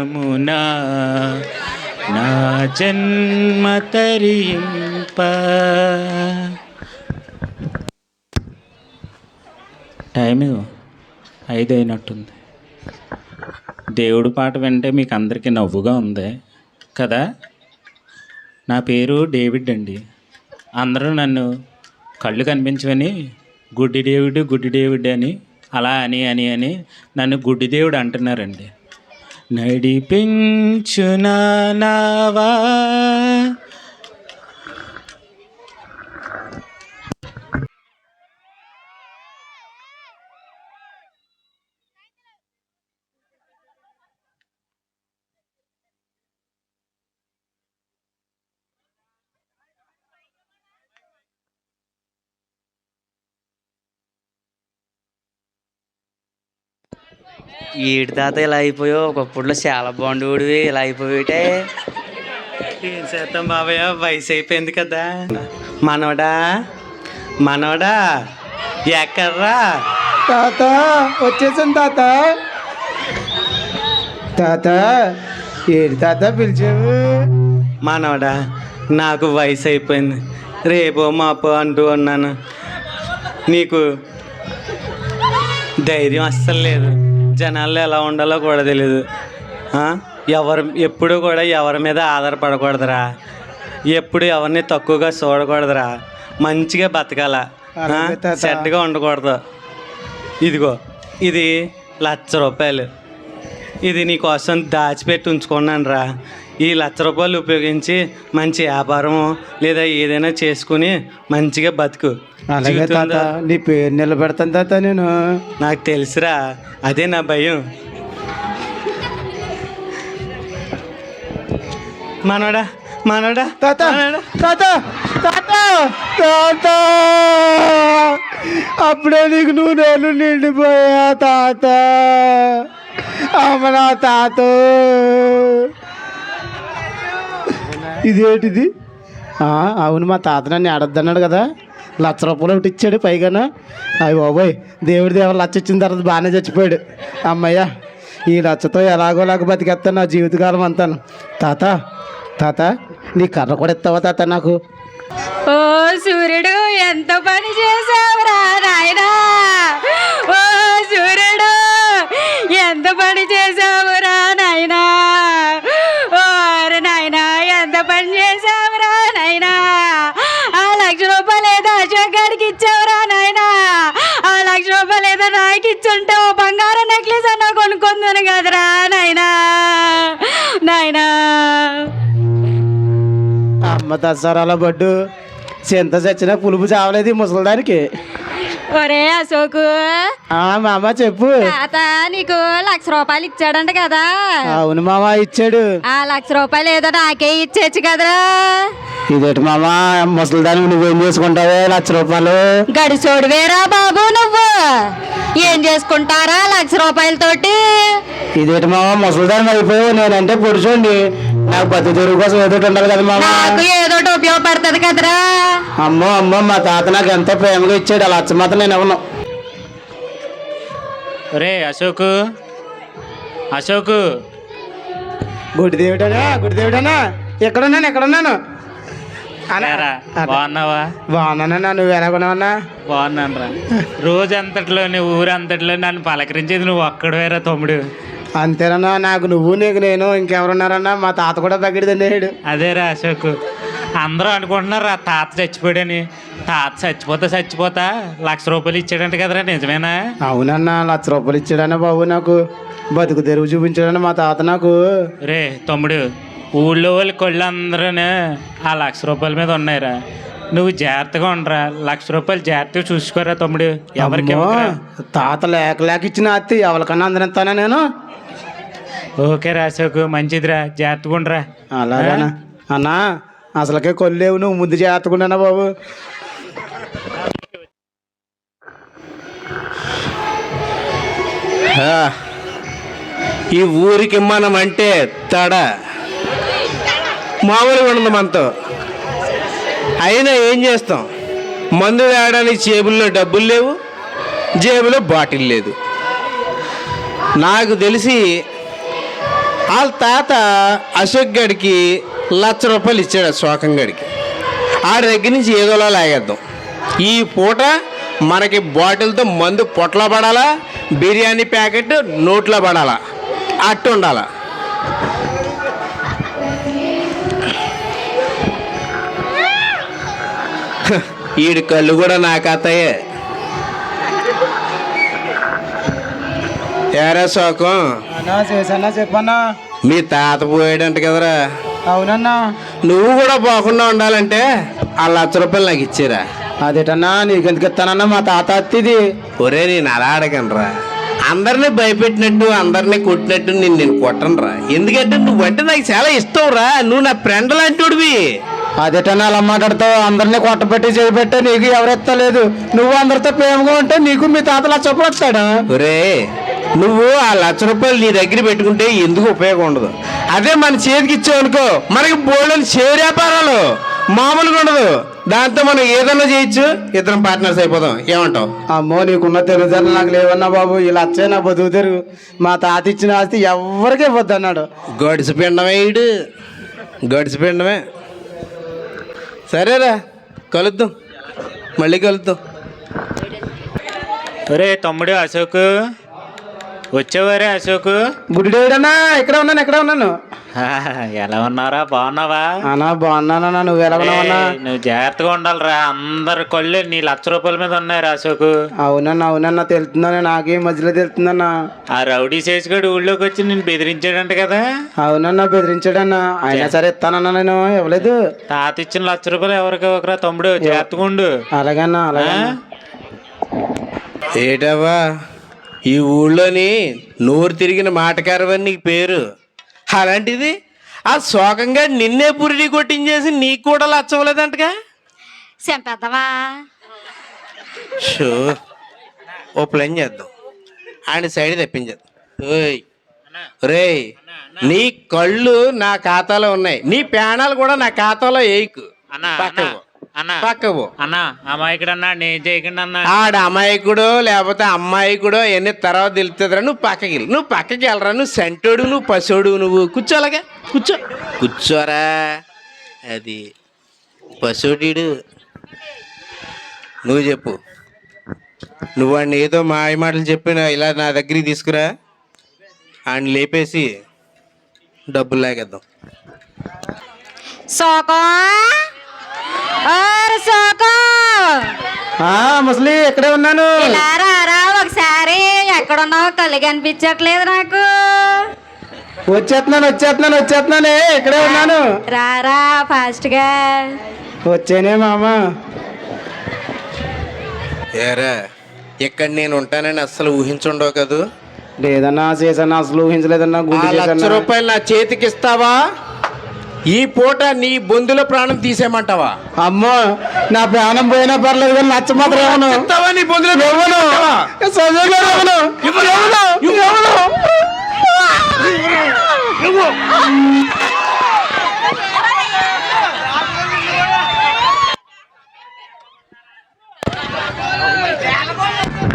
మునా నా జన్మ తరింప. టైం ఐదు అయినట్టుంది దేవుడు పాట వింటే మీకు అందరికీ నవ్వుగా ఉంది కదా? నా పేరు డేవిడ్ అండి. అందరూ నన్ను కళ్ళు కనిపించవని గుడ్డి డేవిడ్ గుడ్డి డేవిడ్ అని అలా అని అని అని నన్ను గుడ్డి దేవుడు అంటున్నారండి. నడిపించునా నావా? ఈడి తాత ఇలా అయిపోయావు ఒకప్పుడులో చాలా బాగుండేవాడివి ఇలా అయిపోయాటే. ఏం చేద్దాం బాబయ్య వయసు అయిపోయింది కదా. మనవడా మనవడా ఎక్కడ్రా? తాత వచ్చేసాను తాత. తాత ఏడు తాత పిలిచావు? మనవడా నాకు వయసు అయిపోయింది. రేపో మాపో అంటూ ఉన్నాను. నీకు ధైర్యం అస్సలు లేదు. జనాల్లో ఎలా ఉండాలో కూడా తెలియదు? ఎవరు ఎప్పుడు కూడా ఎవరి మీద ఆధారపడకూడదురా. ఎప్పుడు ఎవరిని తక్కువగా చూడకూడదురా. మంచిగా బతకాల. సెట్గా ఉండకూడదు. ఇదిగో ఇది లక్ష రూపాయలు. ఇది నీ కోసం దాచిపెట్టి ఉంచుకున్నాను రా ఈ లక్ష రూపాయలు ఉపయోగించి మంచి వ్యాపారము లేదా ఏదైనా చేసుకుని మంచిగా బతుకు. అలాగే తాత నీ పేరు నిలబెడతాను తాత నేను. నాకు తెలుసురా అదే నా భయం. మనోడా మనోడా తాత. తాత తాత తాత. అప్పుడే నీకు నువ్వు నేను నిండిపోయా తాత. అమ్మ నా తాత. ఇదేంటిది? అవును మా తాత నన్ను ఆడొద్దన్నాడు కదా. లక్ష రూపాయలు ఒకటి ఇచ్చాడు పైగాను. అవి బాబోయ్ దేవుడి దేవుడు లచ్చ ఇచ్చిన తర్వాత బాగానే చచ్చిపోయాడు. అమ్మయ్య ఈ లచ్చతో నాకు బతికేస్తాను నా జీవితకాలం అంతాను. తాత తాత నీ కర్ర కూడా ఇస్తావా తాత నాకు? ఓ సూర్యుడు ఎంత పని చేసావురా నాయనా. ఇచ్చావురా నాయనా? ఆ లక్ష రూపాయలు ఏదో నాకు ఇచ్చుంటే ఓ బంగారం నెక్లెస్ అన్న కొనుక్కుందాను కదరా నాయనా? నాయనా? అమ్మ దసరాల బడ్డు చింత చచ్చిన పులుపు చావలేదు ముసలిదానికి. ఒరే అశోకు. ఆ మామ చెప్పు. తాత నీకు లక్ష రూపాయలు ఇచ్చాడంట కదా. అవును మామ ఇచ్చాడు. ఆ లక్ష రూపాయలు ఏదో నాకే ఇచ్చేచ్చు కదరా. ఇదేంటి మామ ముసలిదానికి నువ్వేం చేసుకుంటావే? లక్ష రూపాయలు. గడిచోడు వేరా బాబు నువ్వు. ఏం చేసుకుంటారా లక్ష రూపాయలతోటి? ఇదేంటి మామ ముసలిదాని అయిపోయావు? నేనంటే పురుషుండి నాకు బతుకు తెరుగు కోసం ఏదో ఉండాలి కదా మామ. నాకు ఏదో ఉపయోగపడుతుంది కదరా. అమ్మో అమ్మో మా తాత నాకు ఎంతో ప్రేమగా ఇచ్చాడు. ఆ లచ్చ మాత్రం నేను ఇవ్వను. రే అశోకు. అశోకు. గుడిదేవుడనా గుడిదేవుడనా ఎక్కడున్నాను? ఎక్కడున్నాను? బాగున్నావా? బాగున్నానన్నా నువ్వు ఎలాగున్నావన్నా బాగున్నాను రా రోజంతట్లోని ఊరంతట్లో నన్ను పలకరించేది నువ్వు ఒక్కడవేరా తమ్ముడు. అంతేనన్నా నాకు నువ్వు నీకు నేను ఇంకెవరున్నారన్నా మా తాత కూడా బగ్గడి తినేడు. అదేరా అశోక్ అందరూ అనుకుంటున్నారు ఆ తాత చచ్చిపోయాడని. తాత చచ్చిపోతా చచ్చిపోతా లక్ష రూపాయలు ఇచ్చాడంట కదరా నిజమేనా? అవునన్నా లక్ష రూపాయలు ఇచ్చాడన్నా బాబు నాకు. బతుకు తెరువు చూపించాడన్నా మా తాత నాకు. రే తమ్ముడు ఊళ్ళో వాళ్ళ కొళ్ళు అందరూ ఆ లక్ష రూపాయల మీద ఉన్నాయిరా. నువ్వు జాగ్రత్తగా ఉండరా. లక్ష రూపాయలు జాగ్రత్తగా చూసుకోరా తమ్ముడు. ఎవరికి. తాత లేక లేక ఇచ్చిన అత్తి ఎవరికన్నా అందరిస్తానా నేను? ఓకే రా అశోక్ మంచిదిరా. జాగ్రత్తగా ఉండరా. అలాగేనా? అన్నా అసలుకే కొల్లేవు నువ్వు. ముందు చేతకుండానా బాబు. ఈ ఊరికి మనం అంటే తడ. మామూలుగా ఉండదు మనతో. అయినా ఏం చేస్తాం? మందు వేయడానికి జేబుల్లో డబ్బులు లేవు జేబులో బాటిల్ లేదు. నాకు తెలిసి వాళ్ళ తాత అశోక్ గడికి లక్ష రూపాయలు ఇచ్చాడు ఆ శోకం గడికి. ఆ దగ్గర నుంచి ఏదోలా లాగేద్దాం. ఈ పూట మనకి బాటిల్తో మందు పొట్ల పడాలా బిర్యానీ ప్యాకెట్ నోట్లో పడాలా అట్టు ఉండాలా ఈడి కళ్ళు కూడా నా కథయే. ఏరా శోకం? చేసన్నా చెప్పన్నా. మీ తాత పోయాడంట కదరా. అవునన్నా. నువ్వు కూడా పోకుండా ఉండాలంటే ఆ లక్ష రూపాయలు నాకు ఇచ్చారా. అదేటన్నా నీకెందుకు ఇస్తానన్నా మా తాత అత్తిది. ఒరే నేను అలా అడగనరా. అందరినీ భయపెట్టినట్టు అందరినీ కొట్టినట్టు నేను నేను కొట్టనురా. ఎందుకంటే నువ్వంటే నాకు చాలా ఇష్టం రా నువ్వు నా ఫ్రెండ్ లాంటివి అదేటన్నా అలా మాట్లాడతావు? అందరినీ కొట్టబెట్టి చేయబెట్టే నీకు ఎవరెత్తలేదు. నువ్వు అందరితో ప్రేమగా ఉంటే నీకు మీ తాత లక్ష రూపాయలు వస్తాడా ఒరే నువ్వు ఆ లక్ష రూపాయలు నీ దగ్గర పెట్టుకుంటే ఎందుకు ఉపయోగం ఉండదు? అదే మన చేతికి ఇచ్చావు అనుకో మనకి బోల్డెన్ షేర్ వ్యాపారాలు మామూలుగా ఉండదు. దాంతో మనం ఏదన్నా చేయొచ్చు. ఇద్దరం పార్ట్నర్స్ అయిపోదాం. ఏమంటావు? అమ్మో నీకున్న తెలుగుదల నాకు లేవన్నా బాబు. ఇలా వచ్చే నా బతుకు తెరుగు. మా తాత ఇచ్చిన ఆస్తి ఎవరికి ఇవ్వద్దు అన్నాడు గడిసి పిండమే ఈడు. గడిసి పిండమే సరేరా కలుద్దాం. మళ్ళీ కలుద్దాం. ఒరే తమ్ముడు అశోక్ వచ్చేవారే అశోక్? గుడిడేడన్నా ఇక్కడ ఉన్నాను ఇక్కడ ఉన్నాను. ఎలా ఉన్నారా బాగున్నావా? అన్నా బాగున్నానన్నా. నువ్వు ఎలా ఉన్నావన్నా నువ్వు జాగ్రత్తగా ఉండాలిరా. అందరి కళ్ళు నీ లక్ష రూపాయల మీద ఉన్నాయి అశోక్. అవునన్నా అవునన్నా. తెలుస్తుందన్నా నాకే మధ్యలో తెలుస్తుందన్నా ఆ రౌడీ శేషగాడు ఊళ్ళోకి వచ్చి నేను బెదిరించాడంట కదా. అవునన్నా బెదిరించాడన్నా. అయినా సరే ఇస్తానన్నా నేను. ఇవ్వలేదు. తాత ఇచ్చిన లక్ష రూపాయలు ఎవరికి ఒకరా తమ్ముడు? జాగ్రత్తగా ఉండు. అలాగన్నా? అలాగే ఏటవ్వా? ఈ ఊళ్ళోని నోరు తిరిగిన మాటకారవని నీకు పేరు. అలాంటిది? ఆ శోకంగా నిన్నే పురిడి కొట్టించేసి నీకు కూడా లచ్చవలేదంటగా చెంపేద్దావా షో. ఓ ప్లాన్ చేద్దాం. ఆయన సైడ్ తెప్పించేద్దాం. ఓయ్. రేయ్ నీ కళ్ళు నా ఖాతాలో ఉన్నాయి. నీ పేణాలు కూడా నా ఖాతాలో వేయకు. అన్నా. అన్నా. పక్కకు. పో. అన్నా అమాయకుడు అన్నా నేను చేయకుండా అన్నా ఆడ అమాయకుడో లేకపోతే అమ్మాయికుడో ఎన్ని తర్వాత తెలుస్తుందిరా నువ్వు పక్కకి వెళ్ళు. నువ్వు పక్కకి వెళ్ళరా నువ్వు సెంటోడు నువ్వు పసోడు నువ్వు కూర్చోలాగా కూర్చో. కూర్చోరా. అది పసోడీడు నువ్వు చెప్పు. నువ్వు వాడిని ఏదో మాయ మాటలు చెప్పిన ఇలా నా దగ్గరికి తీసుకురా. ఆయన లేపేసి డబ్బులు లాగేద్దాం. సోకం. ముసలి ఇక్కడే ఉన్నాను. ఒకసారి. ఎక్కడున్నావు కళ్ళు కనిపించట్లేదు నాకు. వచ్చేస్తున్నాను వచ్చేస్తున్నాను వచ్చేస్తున్నానే. ఇక్కడే ఉన్నాను. రారా ఫాస్ట్గా. వచ్చేనే మామ. ఏరా ఇక్కడ నేను ఉంటానని అస్సలు ఊహించుండవు కదూ? లేదన్నా చేసన్నా అసలు ఊహించలేదన్నా లక్ష రూపాయలు నా చేతికి ఇస్తావా ఈ పూట నీ బొందుల ప్రాణం తీసేయమంటావా? అమ్మో నా ప్రాణం పోయినా పర్లేదు కానీ నచ్చ మాత్రం ఇవ్వను నీ బొందులో ఇవ్వను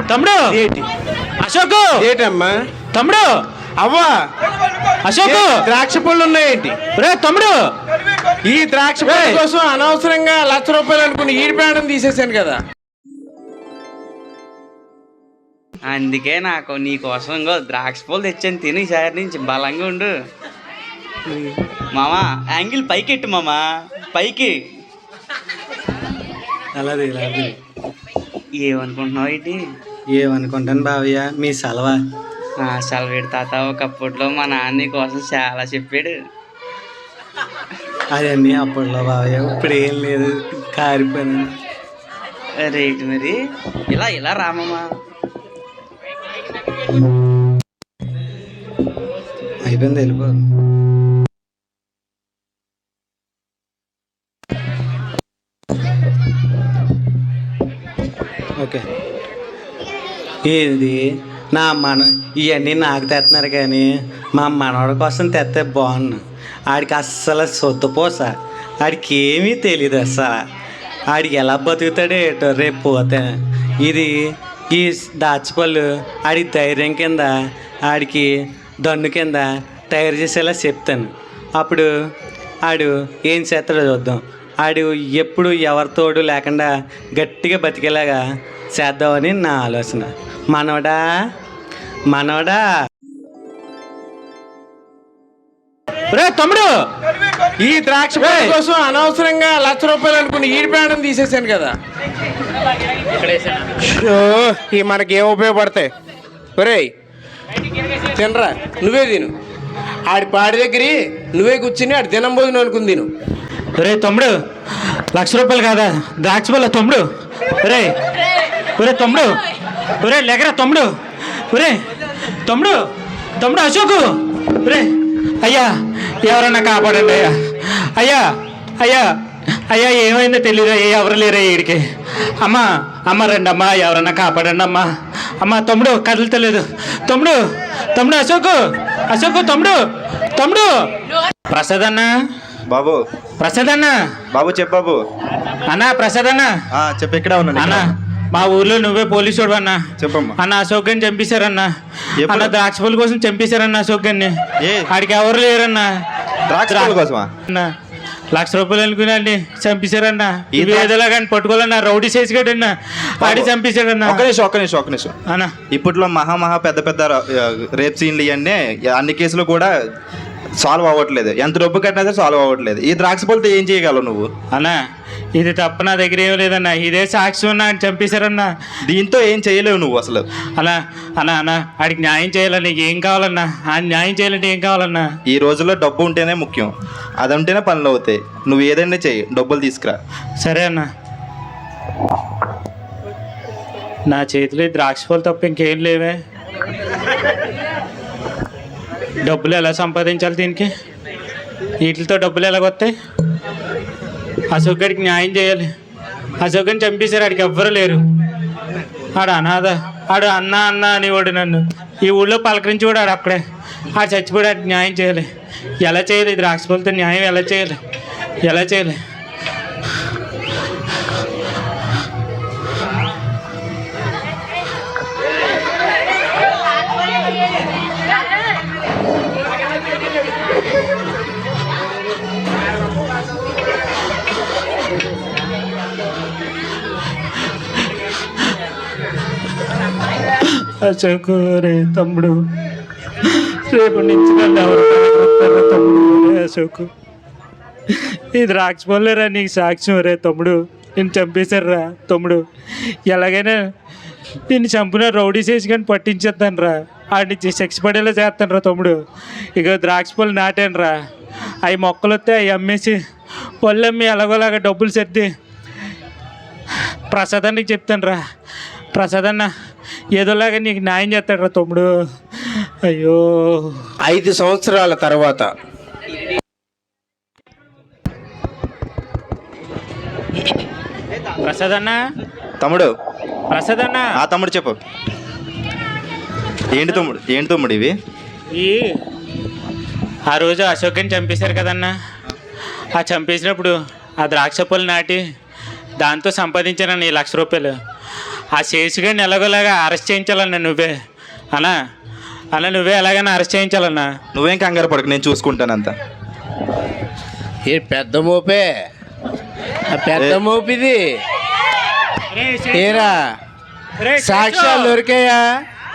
తమ్ముడు! అశోక్! ఏంటమ్మా? తమ్ముడు! అవ్వా! అశోక్! ద్రాక్ష పళ్ళు ఉన్నాయేంటి? రే తమ్ముడు! ఈ ద్రాక్ష పళ్ళ. కోసం అనవసరంగా లక్ష రూపాయలు అనుకుని ఈడి ప్రాణం తీసేశాను కదా. అందుకే నాకు నీ కోసం ఇంకో ద్రాక్ష పూలు తెచ్చాను. తిని ఈసారి నుంచి బలంగా ఉండు. మామా యాంగిల్ పైకి ఎట్టు మామా. పైకి. అలాది అలాది ఏమనుకుంటున్నావు ఏంటి? ఏమనుకుంటాను బావయ్య మీ సెలవా. ఆ సెలవేడు తాత ఒకప్పట్లో మా నాన్న కోసం చాలా చెప్పాడు. అవన్నీ అప్పట్లో బావయ్య ఇప్పుడు ఏం లేదు కారిపోయాను. రేటు మరి? ఇలా ఇలా రామమ్మా. అయిపోయింది వెళ్ళిపో. ఓకే. ఇది నా మన ఇవన్నీ నాకు తెస్తున్నారు కానీ మా మనవాడి కోసం తెస్తే బాగున్నాను ఆడికి అస్సలు సొత్తుపోస ఆడికి ఏమీ తెలియదు అస్సలు. ఆడికి ఎలా బతుకుతాడో ఏటో రేపు పోతే. ఇది ఈ దాచిపళ్ళు ఆడి ధైర్యం కింద ఆడికి దన్ను కింద తయారు చేసేలా చెప్తాను. అప్పుడు ఆడు ఏం చేస్తాడో చూద్దాం. ఆడు ఎప్పుడు ఎవరితోడు లేకుండా గట్టిగా బతికేలాగా చేద్దామని నా ఆలోచన. మనవడా? మనవడా? రే తమ్ముడు! ఈ ద్రాక్ష పళ్ళ కోసం అనవసరంగా లక్ష రూపాయలు అనుకుని ఈడి ప్రాణం తీసేశాను కదా. ఈ మనకి ఏం ఉపయోగపడతాయి? ఒరేయ్! తినరా? నువ్వే తిను. ఆడి పాడి దగ్గర నువ్వే కూర్చుని ఆడి దినం భోజనం అనుకుని తిను. రే తమ్ముడు! లక్ష రూపాయలు కాదా? ద్రాక్ష పళ్ళ తమ్ముడు! రే ఒరే తమ్ముడు! ఒరే లెగరా తమ్ముడు! ఒరే తమ్ముడు తమ్ముడు అశోకు. ఒరే అయ్యా ఎవరన్నా కాపాడండి అయ్యా. అయ్యా అయ్యా అయ్యా ఏమైందో తెలియదు అయ్యా ఎవరు లేరా ఈడికి? అమ్మ అమ్మ రండి అమ్మా ఎవరన్నా కాపాడండి అమ్మా. అమ్మ తమ్ముడు కదలతలేదు. తమ్ముడు తమ్ముడు అశోకు అశోకు తమ్ముడు తమ్ముడు. ప్రసాద్ అన్నా బాబు. ప్రసాద్ అన్న బాబు చెప్పు బాబు. అన్న ప్రసాద్ అన్న ఆ, చెప్పు ఎక్కడ ఉన్నాను అన్న మా ఊర్లో నువ్వే పోలీసుడు అన్న. చెప్పమ్మా. అన్న అశోక్ గని చంపేశారన్న? అన్న ద్రాక్ష పళ్ళు కోసం చంపేశారన్న అశోక్ గన్ని ఏ? ఆడికి ఎవరు లేరన్న? ద్రాక్ష కోసమా? లక్ష రూపాయలు అనుకున్నాండి చంపేశారన్న. ఇవి ఏదోలా కానీ పట్టుకోవాలన్న రౌడీ చేసి కదన్న ఆడి చంపేశాడన్న. ఒక్క నిమిషం ఒక్క నిమిషం ఒక్క నిమిషం. అన్న. ఇప్పట్లో మహా మహా పెద్ద పెద్ద రేప్ సీన్లు ఇవన్నీ అన్ని కేసులు కూడా సాల్వ్ అవ్వట్లేదు. ఎంత డబ్బు కట్టినా సరే సాల్వ్ అవ్వట్లేదు. ఈ ద్రాక్ష పళ్ళతో ఏం చేయగలవు నువ్వు? అన్న ఇది తప్ప నా దగ్గర ఏం లేదన్న. ఇదే సాక్షి ఉన్నా అని చంపేశారన్న. దీంతో ఏం చేయలేవు నువ్వు అసలు? అలా అన్న అన్న ఆడికి న్యాయం చేయాలన్నా ఏం కావాలన్నా? ఆ న్యాయం చేయాలంటే ఏం కావాలన్నా? ఈ రోజుల్లో డబ్బు ఉంటేనే ముఖ్యం. అది ఉంటేనే పనులు అవుతాయి. నువ్వు ఏదైనా చెయ్యి డబ్బులు తీసుకురా. సరే అన్న. నా చేతిలో ఈ ద్రాక్ష పళ్ళు తప్ప ఇంకేం లేవే. డబ్బులు ఎలా సంపాదించాలి దీనికి? వీటితో డబ్బులు ఎలాగొస్తాయి అశోక్ గడికి న్యాయం చేయాలి. అశోక్ గడిని చంపేశారు. ఆడికి ఎవ్వరు లేరు. ఆడు అనాథ ఆడు అన్న అన్న అనేవాడు నన్ను. ఈ ఊళ్ళో పలకరించి కూడా ఆడు అక్కడే. ఆడు చచ్చిపోయాడు. ఆడికి న్యాయం చేయాలి. ఎలా చేయాలి? ఈ ద్రాక్ష పళ్ళతో న్యాయం ఎలా చేయాలి? ఎలా చేయాలి? అశోకు రే తమ్ముడు. రేపు నుంచి నన్ను ఎవరు పలకరిస్తారో తమ్ముడు రే అశోకు. ఇది రాకపోలేరా నీకు సాక్ష్యం రే తమ్ముడు? నేను చంపేశారా తమ్ముడు. ఎలాగైనా నిన్ను చంపిన రౌడీ చేసి కానీ పట్టించేద్దాను రా ఆడిని శిక్ష పడేలా చేస్తాను రా తమ్ముడు. ఇక ద్రాక్ష పళ్ళు నాటాను రా అవి మొక్కలు వస్తే అవి అమ్మేసి పళ్ళు అమ్మి ఎలాగోలాగా డబ్బులు సర్ది ప్రసాదానికి చెప్తాను రా ప్రసాద్ ఏదోలాగా నీకు న్యాయం చేస్తాడు రా తమ్ముడు. అయ్యో. ఐదు సంవత్సరాల తర్వాత. ప్రసాద్ అన్న తమ్ముడు. ప్రసాద్ అన్న ఆ తమ్ముడు చెప్పు. ఏంటి తమ్ముడు? ఏంటి తమ్ముడు ఇవి? ఈ ఆ రోజు అశోక్ని చంపేశారు కదన్నా. ఆ చంపేసినప్పుడు ఆ ద్రాక్ష పళ్ళు నాటి దాంతో సంపాదించానన్న ఈ లక్ష రూపాయలు. ఆ శేషుగాడిని ఎలాగోలాగా అరెస్ట్ చేయించాలన్నా నువ్వే. అన్నా అన్న నువ్వే ఎలాగైనా అరెస్ట్ చేయించాలన్నా. నువ్వేం కంగారు పడకు నేను చూసుకుంటానంత. ఏ పెద్ద మోపే? ఆ పెద్ద మోపిది? ఏరా? సాక్ష్యాలు దొరికాయా?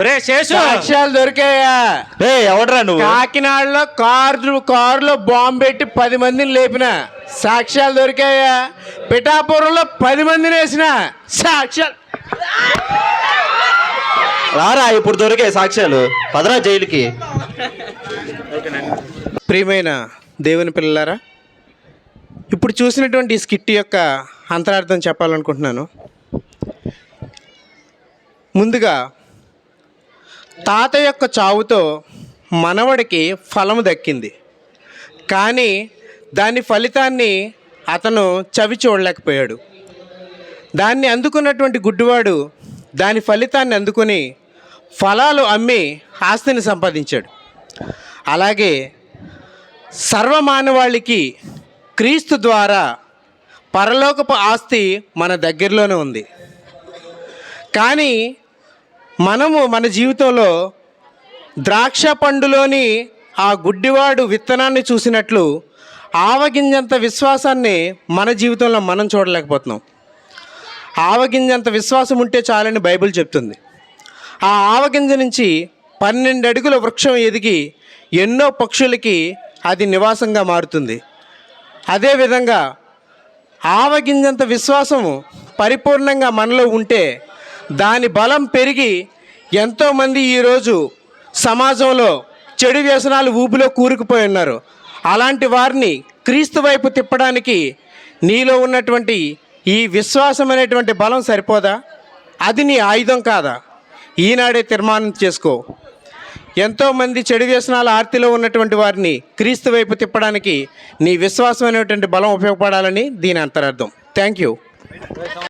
రే శేషు. సాక్ష్యాలు దొరికాయా? రే ఎవడరా నువ్వు? కాకినాడలో కారు కారులో బాంబు పెట్టి పది మందిని లేపిన. సాక్ష్యాలు దొరికాయా? పిఠాపురంలో పది మందిని వేసిన. సాక్ష్యాలు రారా ఇప్పుడు దొరికే సాక్ష్యాలు. పదరా జైలుకి. ప్రియమైన దేవుని పిల్లలారా ఇప్పుడు చూసినటువంటి ఈ స్కిట్ యొక్క అంతరార్థం చెప్పాలనుకుంటున్నాను. ముందుగా తాత యొక్క చావుతో మనవడికి ఫలము దక్కింది. కానీ దాని ఫలితాన్ని అతను చవి చూడలేకపోయాడు దాన్ని అందుకున్నటువంటి గుడ్డివాడు దాని ఫలితాన్ని అందుకుని ఫలాలు అమ్మి ఆస్తిని సంపాదించాడు. అలాగే సర్వమానవాళికి క్రీస్తు ద్వారా పరలోకపు ఆస్తి మన దగ్గరలోనే ఉంది. కానీ మనము మన జీవితంలో ద్రాక్ష పండులోని ఆ గుడ్డివాడు విత్తనాన్ని చూసినట్లు ఆవగింజంత విశ్వాసాన్ని మన జీవితంలో మనం చూడలేకపోతున్నాం. ఆవగింజంత విశ్వాసం ఉంటే చాలని బైబిల్ చెప్తుంది. ఆ ఆవగింజ నుంచి పన్నెండు అడుగుల వృక్షం ఎదిగి ఎన్నో పక్షులకి అది నివాసంగా మారుతుంది. అదేవిధంగా ఆవగింజంత విశ్వాసము పరిపూర్ణంగా మనలో ఉంటే దాని బలం పెరిగి ఎంతోమంది ఈరోజు సమాజంలో చెడు వ్యసనాలు ఊబిలో కూరుకుపోయి ఉన్నారు. అలాంటి వారిని క్రీస్తు వైపు తిప్పడానికి నీలో ఉన్నటువంటి ఈ విశ్వాసం అనేటువంటి బలం సరిపోదా? అది నీ ఆయుధం కాదా? ఈనాడే తీర్మానం చేసుకో. ఎంతోమంది చెడు వ్యసనాల ఆర్తిలో ఉన్నటువంటి వారిని క్రీస్తు వైపు తిప్పడానికి నీ విశ్వాసం అనేటువంటి బలం ఉపయోగపడాలని దీని అంతరార్థం. Thank you